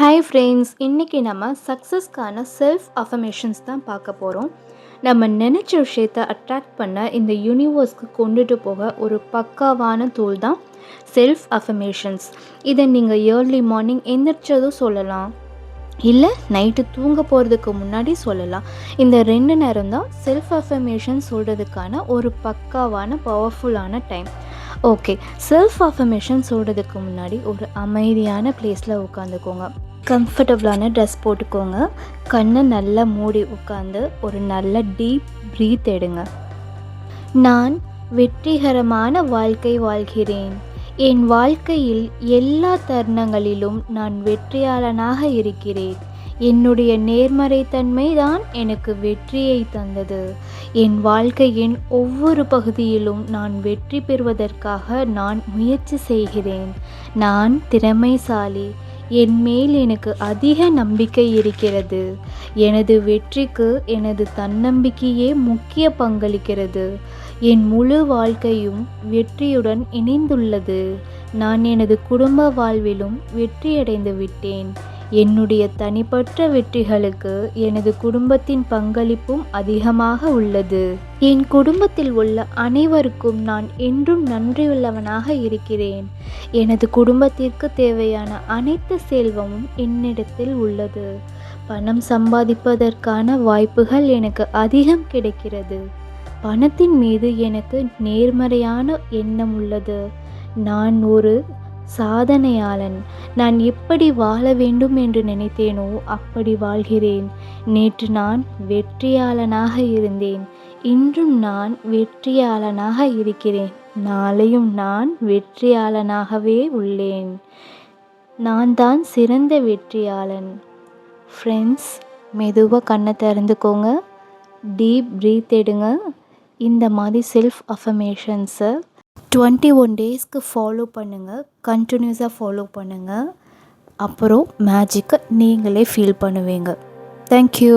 Hi friends இன்றைக்கி நம்ம சக்ஸஸ்க்கான self affirmations தான் பார்க்க போகிறோம் நம்ம நினச்ச விஷயத்தை அட்ராக்ட் பண்ண இந்த யூனிவர்ஸ்க்கு கொண்டுட்டு போக ஒரு பக்காவான தூள் தான் செல்ஃப் அஃபர்மேஷன்ஸ் இதை நீங்கள் ஏர்லி மார்னிங் எந்திரிச்சதும் சொல்லலாம். இல்லை நைட்டு தூங்க போகிறதுக்கு முன்னாடி சொல்லலாம். இந்த ரெண்டு நேரம் தான் செல்ஃப் அஃபர்மேஷன் சொல்கிறதுக்கான ஒரு பக்காவான பவர்ஃபுல்லான டைம் ஓகே செல்ஃப் அஃபர்மேஷன் சொல்கிறதுக்கு முன்னாடி ஒரு அமைதியான பிளேஸில் உட்காந்துக்கோங்க. கம்ஃபர்டபுளான ட்ரெஸ் போட்டுக்கோங்க. கண்ணை நல்லா மூடி உட்காந்து ஒரு நல்ல டீப் ப்ரீத் எடுங்க. நான் வெற்றிகரமான வாழ்க்கை வாழ்கிறேன். என் வாழ்க்கையில் எல்லா தருணங்களிலும் நான் வெற்றியாளனாக இருக்கிறேன். என்னுடைய நேர்மறைத்தன்மை தான் எனக்கு வெற்றியை தந்தது. என் வாழ்க்கையின் ஒவ்வொரு பகுதியிலும் நான் வெற்றி பெறுவதற்காக நான் முயற்சி செய்கிறேன். நான் திறமைசாலி. என் மேல் எனக்கு அதிக நம்பிக்கை இருக்கிறது. எனது வெற்றிக்கு எனது தன்னம்பிக்கையே முக்கிய பங்களிக்கிறது. என் முழு வாழ்க்கையும் வெற்றியுடன் இணைந்துள்ளது. நான் எனது குடும்ப வாழ்விலும் வெற்றியடைந்து விட்டேன். என்னுடைய தனிப்பட்ட வெற்றிகளுக்கு எனது குடும்பத்தின் பங்களிப்பும் அதிகமாக உள்ளது. என் குடும்பத்தில் உள்ள அனைவருக்கும் நான் என்றும் நன்றியுள்ளவனாக இருக்கிறேன். எனது குடும்பத்திற்கு தேவையான அனைத்து செல்வமும் என்னிடத்தில் உள்ளது. பணம் சம்பாதிப்பதற்கான வாய்ப்புகள் எனக்கு அதிகம் கிடைக்கிறது. பணத்தின் மீது எனக்கு நேர்மறையான எண்ணம் உள்ளது. நான் ஒரு சாதனையாளன். நான் எப்படி வாழ வேண்டும் என்று நினைத்தேனோ அப்படி வாழ்கிறேன். நேற்று நான் வெற்றியாளனாக இருந்தேன். இன்றும் நான் வெற்றியாளனாக இருக்கிறேன். நாளையும் நான் வெற்றியாளனாகவே உள்ளேன். நான் தான் சிறந்த வெற்றியாளன். ஃப்ரெண்ட்ஸ் மெதுவாக கண்ணை திறந்துக்கோங்க. டீப் ப்ரீத் எடுங்க. இந்த மாதிரி செல்ஃப் அஃபமேஷன்ஸை டுவெண்ட்டி ஒன் டேஸ்க்கு ஃபாலோ பண்ணுங்கள் கண்டினியூஸாக ஃபாலோ பண்ணுங்கள் அப்புறம் மேஜிக்கை நீங்களே ஃபீல் பண்ணுவீங்க. தேங்க்யூ